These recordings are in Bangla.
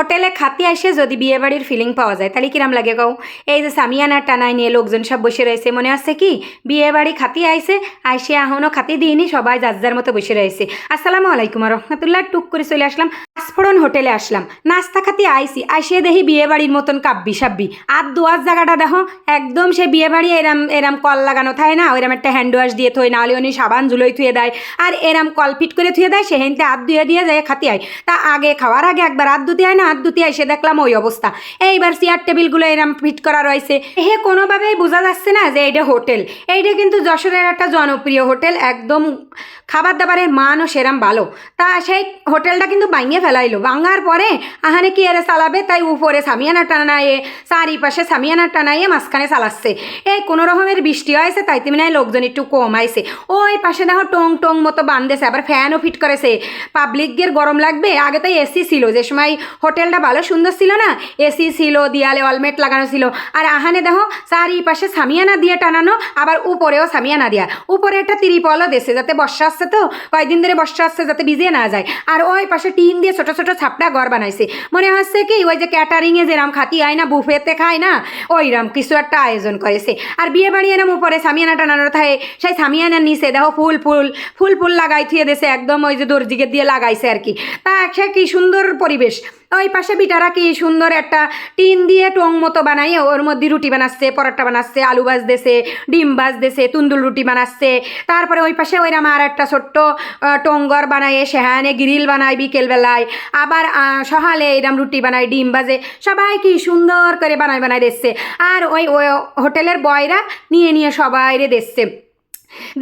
হোটেলে খাতি আসে যদি বিয়ে বাড়ির ফিলিং পাওয়া যায়, তাহলে কিরাম লাগে কও? এই যে সামিয়ানা টানায় নিয়ে লোকজন সব বসে রয়েছে, মনে আছে কি? বিয়ে বাড়ি খাতি আইসে আইসে এখনও খাতি দিইনি, সবাই যার যার মতো বসে রয়েছে। আসসালামু আলাইকুম রহমতুল্লাহ, টুক করে চলে আসলাম। আস্ফোরণ হোটেলে আসলাম। নাস্তা খাতি আইসি আইসে দেখি বিয়ে বাড়ির মতন কাব্বি সাব্বি। আর দোয়ার জায়গাটা দেখো, একদম সে বিয়ে বাড়ি এরাম এরাম কল লাগানো থাকে না, ওইরম একটা হ্যান্ড ওয়াশ দিয়ে থই, নাহলে উনি সাবান জুলোই থুয়ে দেয়। আর এরাম কল ফিট করে থুয়ে দেয়, সেহেনতে হাত ধুয়ে দিয়ে যায়, খাতি আয়। তা আগে খাওয়ার আগে একবার হাত ধুতে হয় না, হাত ধুতে সে দেখলাম ওই অবস্থা। এইবার চেয়ার টেবিলগুলো এরম ফিট করা রয়েছে। হে কোনোভাবেই বোঝা যাচ্ছে না যে এইটা হোটেল। এইটা কিন্তু যশোরের একটা জনপ্রিয় হোটেল, একদম খাবার দাবারের মানও সেরাম ভালো। তা সেই হোটেলটা কিন্তু ভাঙিয়ে ফেলাইলো। ভাঙার পরে আহানে কি এরে চালাবে? তাই উপরে সামিয়ানা টানায়ে চারিপাশে সামিয়ানা টানাইয়ে মাঝখানে চালাচ্ছে। এই কোনো রকমের বৃষ্টি হয়েছে, তাই তুমি নাই লোকজন একটু কম আইছে। ওই পাশে দেখো টং টং মতো বান্ধেছে আবার ফ্যানও ফিট করেছে। পাবলিকের গরম লাগবে। আগে তো এসি ছিল, যে সময় হোটেলটা ভালো সুন্দর ছিল না এসি ছিল দেয়ালে অলমেট লাগানো ছিল। আর আহানে দেখো চারিপাশে সামিয়ানা দিয়ে টানানো, আবার উপরেও সামিয়ানা দেওয়া উপরে একটা তিরিপলও দেশে যাতে বর্ষা আসছে তো কয়েকদিন ধরে বর্ষা আসছে, যাতে ভিজে না যায়। আর ওই পাশে টিন দিয়ে ছোট ছোট ছাপটা ঘর বানাইছে। মনে হচ্ছে কি, ওই যে ক্যাটারিংয়ে যেরাম খাতি আয় না, বুফেতে খায় না, ওইরাম কিছু একটা আয়োজন করেছে। আর বিয়ে বাড়ি এরম উপরে সামিয়ানা টানানো থাকে সেই সামিয়ানার নিচে দেখো ফুল ফুল ফুল ফুল লাগাই থুয়ে দেশে একদম ওই যে দর্জিকে দিয়ে লাগাইছে আর কি। তা সে কি সুন্দর পরিবেশ। ওই পাশে বিটারা কি সুন্দর একটা টিন দিয়ে টং মতো বানাই ওর মধ্যে রুটি বানাচ্ছে, পরোটা বানাচ্ছে, আলু ভাজতেছে, ডিম ভাজতেছে, তুন্দুল রুটি বানাচ্ছে। তারপরে ওই পাশে ওইরাম আর একটা ছোট্ট টঙ্গর বানায় সেহানে গ্রিল বানায় বিকেলবেলায়। আবার সকালে এরম রুটি বানায়, ডিম ভাজে। সবাই কি সুন্দর করে বানায় বানায় দিচ্ছে। আর ওই হোটেলের বয়রা নিয়ে নিয়ে সবাই রে দিচ্ছে।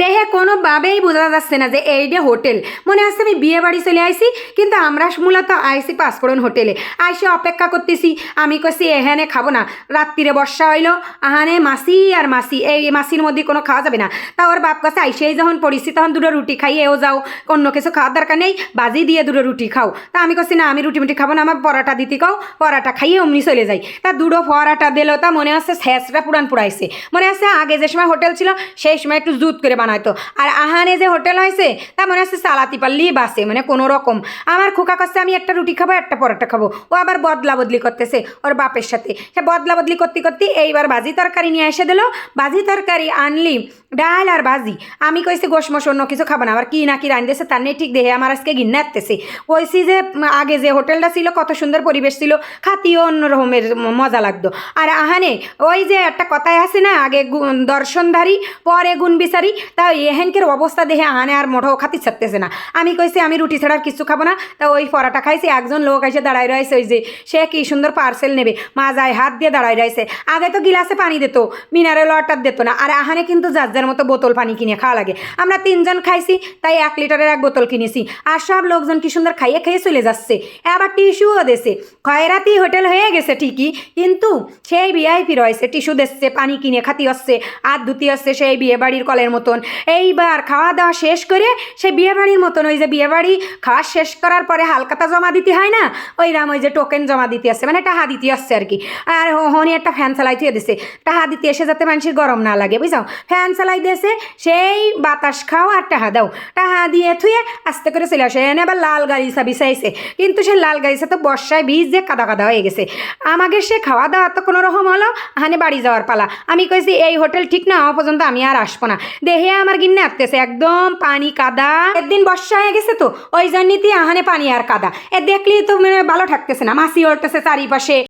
দেহে কোনোভাবেই বোঝা যাচ্ছে না যে এইটা হোটেল। মনে হচ্ছে আমি বিয়ে বাড়ি চলে আইছি, কিন্তু আমরা মূলত আইসি পাঁচফোড়ন হোটেলে। আইসে অপেক্ষা করতেছি, আমি কছি এখানে খাব না। রাত্রিরে বর্ষা হইল, আহানে মাসি আর মাসি, এই মাসির মধ্যে কোনো খাওয়া যাবে না। তা ওর বাপ কাছে আইসেই যখন পড়িছি তখন দুটো রুটি খাইয়েও যাও, অন্য কিছু খাওয়ার দরকার নেই, বাজি দিয়ে দুটো রুটি খাও। তা আমি কছি না, আমি রুটি মুটি খাব না আমার পরাটা দিতে খাও পরাটা খাইয়ে অমনি চলে যাই। তা দুটো পরাটা দিল, তা মনে হচ্ছে শেষটা পুরান পুরাইছে। মনে হচ্ছে আগে যে সময় হোটেল ছিল, সেই সময় একটু জুত করে বানাইতো আর আহানে যে হোটেল হয়েছে, তা মনে হচ্ছে চালাতি পারলেই বাসে মানে কোনো রকম। আমার খোকা কাছে আমি একটা রুটি খাব, একটা পরোটা খাব। ও আবার বদলা বদলি করতেছে ওর বাপের সাথে। সে বদলা বদলি করতে করতে এইবার বাজি তরকারি নিয়ে এসে দিল। বাজি তরকারি আনলি, ডাল আর ভাজি আমি কইছি গোসমস অন্য কিছু খাব না। আবার কি না কি রান্ধেছে তার নেই ঠিক দেহে আমার আজকে গিন্না আসতেছে কইছি যে আগে যে হোটেলটা ছিল, কত সুন্দর পরিবেশ ছিল, খাতিও অন্য রকমের মজা লাগতো। আর আহানে, ওই যে একটা কথায় আছে না, আগে দর্শনধারী, পরে গুণ বিচারি তা এহেনকের অবস্থা দেখে আহানে আর মোটেও খাতি ছাড়তেছে না। আমি কইছি, আমি রুটি ছাড়া আর কিছু খাব না। তা ওই পরাটা খাইছি, একজন লোক এসে দাঁড়ায় রয়েছে ওই যে, সে কি সুন্দর পার্সেল নেবে, মাজায় হাত দিয়ে দাঁড়ায় রয়েছে। আগে তো গিলাসে পানি দিত, মিনারেল ওয়াটার দিত না, আর আহানে কিন্তু যার যার মতো বোতল পানি কিনে খাওয়া লাগে। আমরা তিনজন খাইছি, তাই এক লিটারের এক বোতল কিনেছি, আর সব লোকজন কি সুন্দর খাইয়ে খেয়ে চলে যাচ্ছে। আবার টিস্যুও দেছে। খয়রাতি হোটেল হয়ে গেছে ঠিকই, কিন্তু সেই ভিআইপি রয়েছে, টিস্যু দিচ্ছে, পানি কিনে খাতি হচ্ছে, আর ধুতি হচ্ছে সেই বিয়ে বাড়ির কলের মতন। এইবার খাওয়া দাওয়া শেষ করে সে বিয়ে বাড়ির মতন, ওই যে বিয়ে বাড়ি খাওয়া শেষ করার পরে হালকাতা জমা দিতে হয় না? ওই রাম, ওই যে টোকেন জমা দিতে আসছে মানে টাহা দিতে আসছে আর কি। আর হনি একটা ফ্যান চালাই দিয়ে দিছে। টাহা দিতে এসে যাতে মানুষের গরম না লাগে বুঝাও ফ্যান চালাই দিয়েছে, সেই বাতাস খাও আর টাহা দাও। টাহা দিয়ে থুয়ে আস্তে করে চলে আসে। এনে আবার লাল গাড়ি চাবি চাইছে কিন্তু সে লাল গাড়িতে তো বর্ষায় বীজ যে কাদা কাদা হয়ে গেছে। আমাকে সে খাওয়া দাওয়া তো কোনো রকম হলো হানে বাড়ি যাওয়ার পালা। আমি কইছি, এই হোটেল ঠিক না হওয়া পর্যন্ত আমি আর আসব না। দেহে আমার গিন্নে আটতেছে একদম পানি কাদা। একদিন বর্ষা হয়ে গেছে তো, ওই জন্যই আহানে পানি আর কাদা। এ দেখলেই তো মানে ভালো থাকতেছে না মাসি উঠতেছে চারিপাশে।